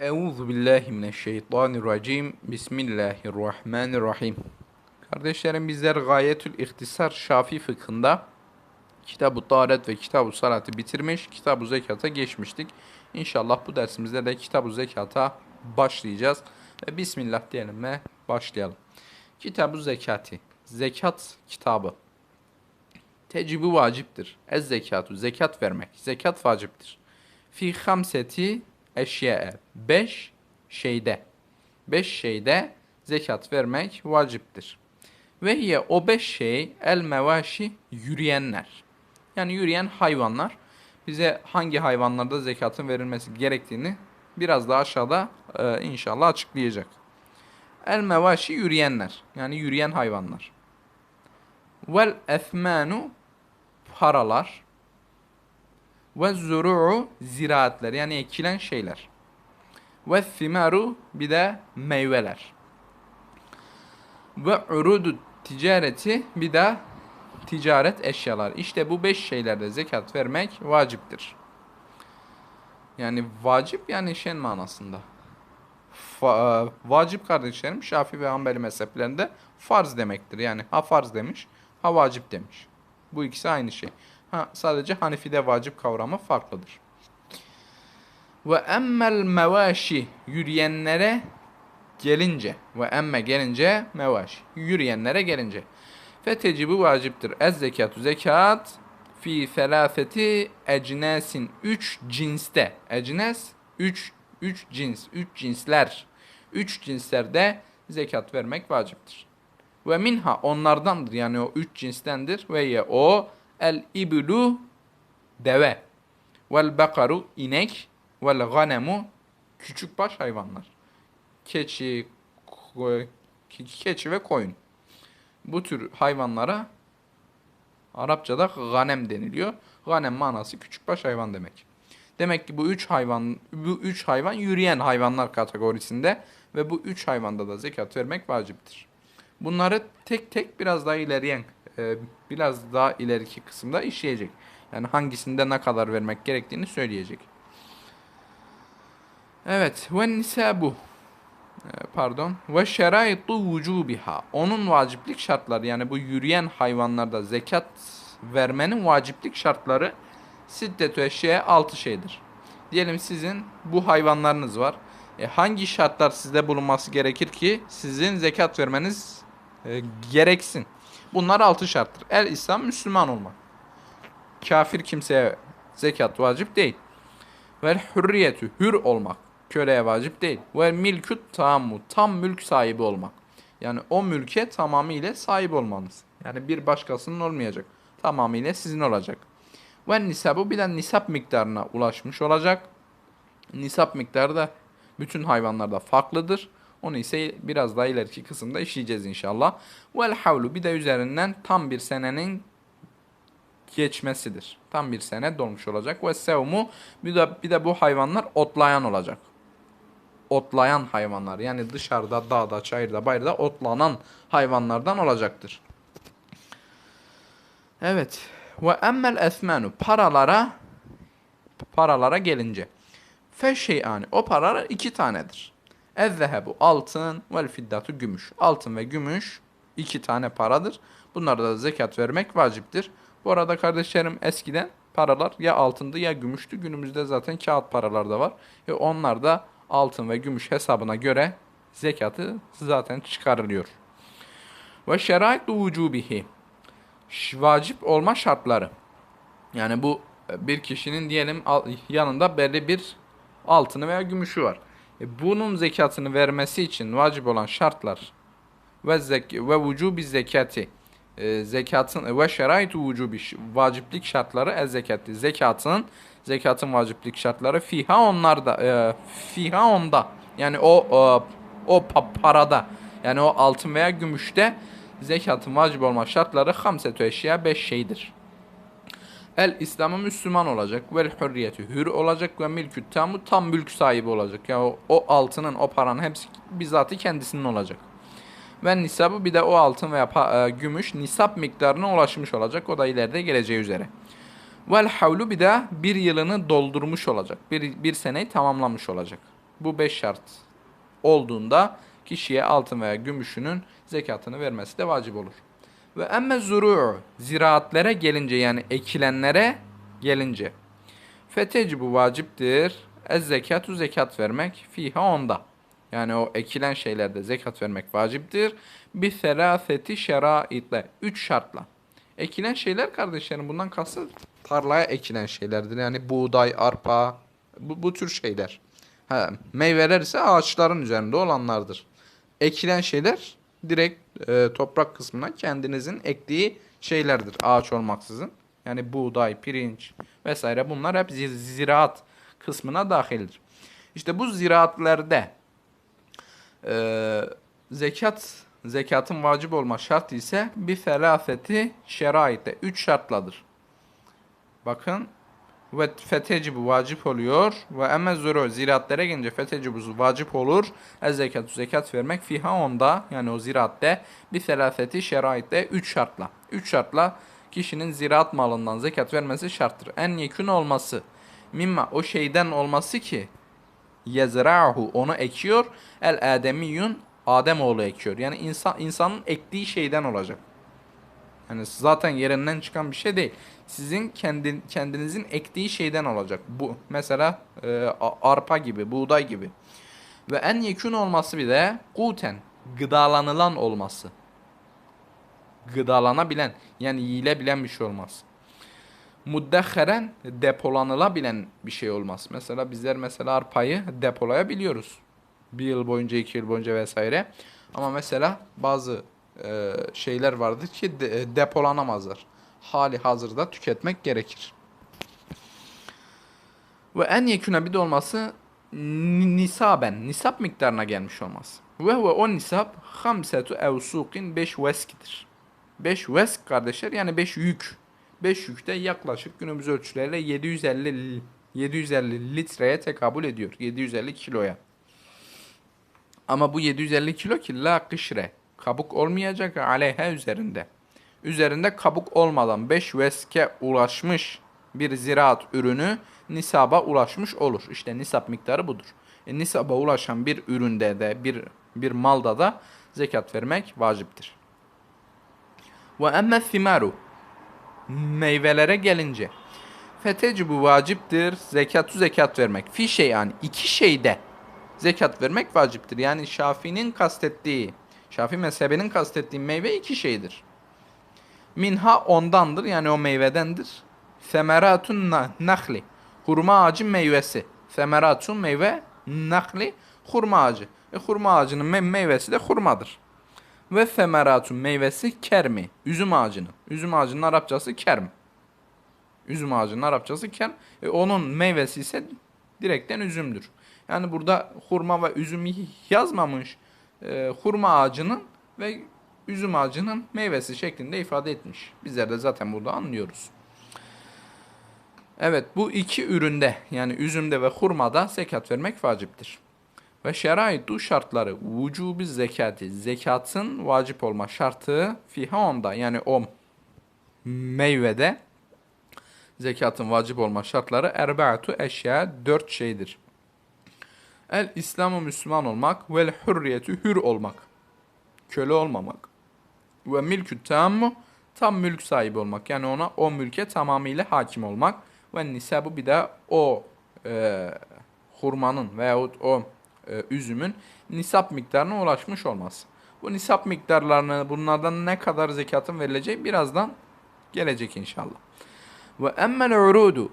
Euzu billahi mineşşeytanirracim. Bismillahirrahmanirrahim. Kardeşlerim bizler Gayetül İhtisar Şafi fıkhında Kitab-ı Taharet ve Kitab-ı Salat'ı bitirmiş, Kitab-ı Zekat'a geçmiştik. İnşallah bu dersimizde de Kitab-ı Zekat'a başlayacağız. Ve Bismillah diyelim ve başlayalım. Kitab-ı Zekati, Zekat kitabı. Tecibi vaciptir. Ez zekatu, zekat vermek. Zekat vaciptir. Fi hamseti eşya'e. Beş şeyde. Beş şeyde zekat vermek vaciptir. Ve hiye o beş şey el mevaşi yürüyenler. Yani yürüyen hayvanlar. Bize hangi hayvanlarda zekatın verilmesi gerektiğini biraz daha aşağıda e, inşallah açıklayacak. El mevaşi yürüyenler. Yani yürüyen hayvanlar. Vel ethmanu paralar. Ve zuru'u ziraatler yani ekilen şeyler. Ve thimaru bir de meyveler. Ve urudu ticareti bir de ticaret eşyalar. İşte bu beş şeylerde zekat vermek vaciptir. Yani vacip yani şen manasında. Fa- e, vacip kardeşlerim Şafii ve Hanbeli mezheplerinde farz demektir. Yani ha farz demiş, ha vacip demiş. Bu ikisi aynı şey. Ha, sadece Hanefi'de vacip kavramı farklıdır. Ve emmel mevaşi yürüyenlere gelince ve emme gelince mevaşi yürüyenlere gelince fetecibu vaciptir. Ez zekatu zekat fi felafeti ecnesin üç cinste ecnes üç üç cins üç cinsler üç cinslerde zekat vermek vaciptir. Ve minha onlardandır yani o üç cinstendir ve ye o el iblu deve vel bakaru inek vel ganemu küçük baş hayvanlar. Keçi, keçi ve koyun. Bu tür hayvanlara Arapçada ganem deniliyor. Ganem manası küçük baş hayvan demek. Demek ki bu üç hayvan bu üç hayvan yürüyen hayvanlar kategorisinde ve bu üç hayvanda da zekat vermek vaciptir. Bunları tek tek biraz daha ilerleyen e, biraz daha ileriki kısımda işleyecek. Yani hangisinde ne kadar vermek gerektiğini söyleyecek. Evet. Ve nisabu e, pardon ve şeraitu vücubiha onun vaciplik şartları yani bu yürüyen hayvanlarda zekat vermenin vaciplik şartları siddetü eşeğe altı şeydir. Diyelim sizin bu hayvanlarınız var. E, hangi şartlar sizde bulunması gerekir ki sizin zekat vermeniz e, gereksin? Bunlar altı şarttır. El İslam Müslüman olmak. Kafir kimseye zekat vacip değil. Vel hürriyetü hür olmak. Köleye vacip değil. Ve milkut tamu tam mülk sahibi olmak. Yani o mülke tamamıyla sahip olmanız. Yani bir başkasının olmayacak. Tamamıyla sizin olacak. Ve nisabu bir de nisap miktarına ulaşmış olacak. Nisap miktarı da bütün hayvanlarda farklıdır. Onu ise biraz daha ileriki kısımda işleyeceğiz inşallah. Vel havlu bir de üzerinden tam bir senenin geçmesidir. Tam bir sene dolmuş olacak. Ve sevmu bir de, bir de bu hayvanlar otlayan olacak. Otlayan hayvanlar yani dışarıda, dağda, çayırda, bayırda otlanan hayvanlardan olacaktır. Evet. Ve emmel esmenu paralara paralara gelince fe şeyani o paralar iki tanedir. Ezzehebu altın vel fiddatu gümüş. Altın ve gümüş iki tane paradır. Bunlarda da zekat vermek vaciptir. Bu arada kardeşlerim eskiden paralar ya altındı ya gümüştü. Günümüzde zaten kağıt paralar da var. Ve onlar da altın ve gümüş hesabına göre zekatı zaten çıkarılıyor. Ve şeraitu vücubihi. Vacip olma şartları. Yani bu e, bir kişinin diyelim yanında belli bir altını veya gümüşü var. E, bunun zekatını vermesi için vacip olan şartlar ve zek ve vücubi zekati e, zekatın ve şeraitu vücubi vaciplik şartları ez zekati zekatın zekatın vaciplik şartları fiha onlarda e, fiha onda yani o o, o pa- parada yani o altın veya gümüşte zekatın vacip olma şartları hamsetü eşya 5 şeydir. El İslam'a Müslüman olacak. Vel hürriyeti hür olacak ve milkü tamu tam mülk sahibi olacak. Yani o, o altının, o paranın hepsi bizzatı kendisinin olacak. Ve nisabı bir de o altın veya e, gümüş nisap miktarına ulaşmış olacak. O da ileride geleceği üzere. Vel havlu bir de bir yılını doldurmuş olacak. Bir, bir seneyi tamamlamış olacak. Bu 5 şart olduğunda kişiye altın veya gümüşünün zekatını vermesi de vacip olur. Ve emme zuru ziraatlere gelince yani ekilenlere gelince feteci bu vaciptir. Ez zekatu zekat vermek fiha onda. Yani o ekilen şeylerde zekat vermek vaciptir. Bir selafeti şeraitle. Üç şartla. Ekilen şeyler kardeşlerim bundan kastı tarlaya ekilen şeylerdir. Yani buğday, arpa bu, bu tür şeyler. Ha, meyveler ise ağaçların üzerinde olanlardır. Ekilen şeyler direkt e, toprak kısmına kendinizin ektiği şeylerdir ağaç olmaksızın. Yani buğday, pirinç vesaire bunlar hep zi- ziraat kısmına dahildir. İşte bu ziraatlerde e, zekat zekatın vacip olma şartı ise bir felafeti şeraitle. Üç şartladır. Bakın ve fetecibu vacip oluyor ve emme zuru ziratlere gelince fetecibu vacip olur. Ez zekatu zekat vermek fiha onda yani o ziratte bir selafeti şeraitle üç şartla. Üç şartla kişinin ziraat malından zekat vermesi şarttır. En yekün olması mimma o şeyden olması ki yezra'hu onu ekiyor. El ademiyyun Adem oğlu ekiyor. Yani insan insanın ektiği şeyden olacak. Yani zaten yerinden çıkan bir şey değil. Sizin kendi kendinizin ektiği şeyden olacak. Bu mesela e, arpa gibi, buğday gibi. Ve en yekün olması bir de guten gıdalanılan olması. Gıdalanabilen yani yiyilebilen bir şey olmaz. Muddeheren depolanılabilen bir şey olmaz. Mesela bizler mesela arpayı depolayabiliyoruz. Bir yıl boyunca, iki yıl boyunca vesaire. Ama mesela bazı e, şeyler vardır ki e, depolanamazlar. Hali hazırda tüketmek gerekir. Ve en yeküne bir de olması ni- nisaben, nisap miktarına gelmiş olması. Ve huve o nisap hamsetu evsukin 5 veskidir. 5 vesk kardeşler yani 5 yük. 5 yük de yaklaşık günümüz ölçülerle 750 750 litreye tekabül ediyor. 750 kiloya. Ama bu 750 kilo ki la kışre. Kabuk olmayacak aleyhe üzerinde. Üzerinde kabuk olmadan 5 veske ulaşmış bir ziraat ürünü nisaba ulaşmış olur. İşte nisap miktarı budur. E, nisaba ulaşan bir üründe de bir bir malda da zekat vermek vaciptir. Ve emme thimaru meyvelere gelince fetecibu vaciptir zekatu zekat vermek. Fi şey yani iki şeyde zekat vermek vaciptir. Yani Şafii'nin kastettiği, Şafii mezhebinin kastettiği meyve iki şeydir. Minha ondandır yani o meyvedendir. Semeratun na- nahli. Hurma ağacı meyvesi. Semeratun meyve nahli hurma ağacı. E, hurma ağacının me- meyvesi de hurmadır. Ve semeratun meyvesi kermi. Üzüm ağacının. Üzüm ağacının Arapçası kerm. Üzüm ağacının Arapçası kerm. E, onun meyvesi ise direkten üzümdür. Yani burada hurma ve üzümü yazmamış. E, hurma ağacının ve üzüm ağacının meyvesi şeklinde ifade etmiş. Bizler de zaten burada anlıyoruz. Evet bu iki üründe yani üzümde ve hurmada zekat vermek vaciptir. Ve şeraitu şartları vücubi zekati zekatın vacip olma şartı fiha onda yani o meyvede zekatın vacip olma şartları erbaatu eşya dört şeydir. El İslam'ı Müslüman olmak vel hürriyetü hür olmak. Köle olmamak. Ve milkü tammu tam mülk sahibi olmak. Yani ona o mülke tamamıyla hakim olmak. Ve nisabu bir de o e, hurmanın veyahut o e, üzümün nisap miktarına ulaşmış olması. Bu nisap miktarlarını bunlardan ne kadar zekatın verileceği birazdan gelecek inşallah. Ve emmel urudu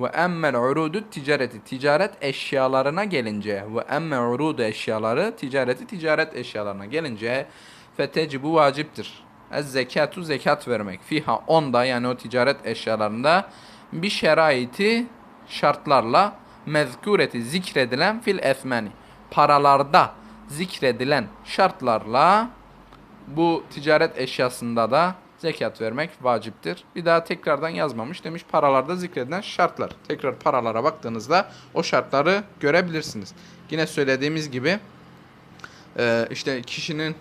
ve emmel urudu ticareti ticaret eşyalarına gelince ve emme urudu eşyaları ticareti ticaret eşyalarına gelince fetecibu vaciptir. Ez zekatu zekat vermek. Fiha onda yani o ticaret eşyalarında bir şeraiti şartlarla mezkureti zikredilen fil esmeni paralarda zikredilen şartlarla bu ticaret eşyasında da zekat vermek vaciptir. Bir daha tekrardan yazmamış demiş paralarda zikredilen şartlar. Tekrar paralara baktığınızda o şartları görebilirsiniz. Yine söylediğimiz gibi e, işte kişinin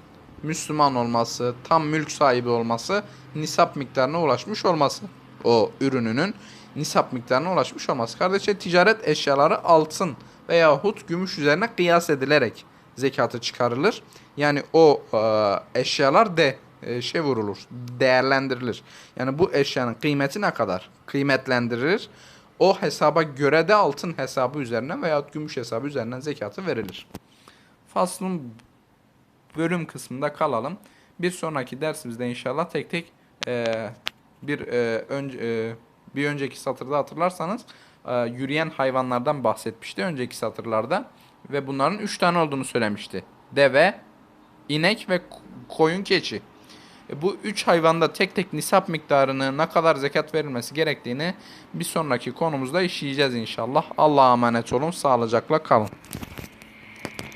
Müslüman olması, tam mülk sahibi olması, nisap miktarına ulaşmış olması. O ürününün nisap miktarına ulaşmış olması. Kardeşler ticaret eşyaları altın veyahut gümüş üzerine kıyas edilerek zekatı çıkarılır. Yani o e, eşyalar de şey vurulur, değerlendirilir. Yani bu eşyanın kıymeti ne kadar kıymetlendirilir. O hesaba göre de altın hesabı üzerinden veyahut gümüş hesabı üzerinden zekatı verilir. Faslın bölüm kısmında kalalım. Bir sonraki dersimizde inşallah tek tek e, bir e, önce e, bir önceki satırda hatırlarsanız e, yürüyen hayvanlardan bahsetmişti önceki satırlarda ve bunların 3 tane olduğunu söylemişti. Deve, inek ve koyun keçi. E, bu üç hayvanda tek tek nisap miktarını ne kadar zekat verilmesi gerektiğini bir sonraki konumuzda işleyeceğiz inşallah. Allah'a emanet olun. Sağlıcakla kalın.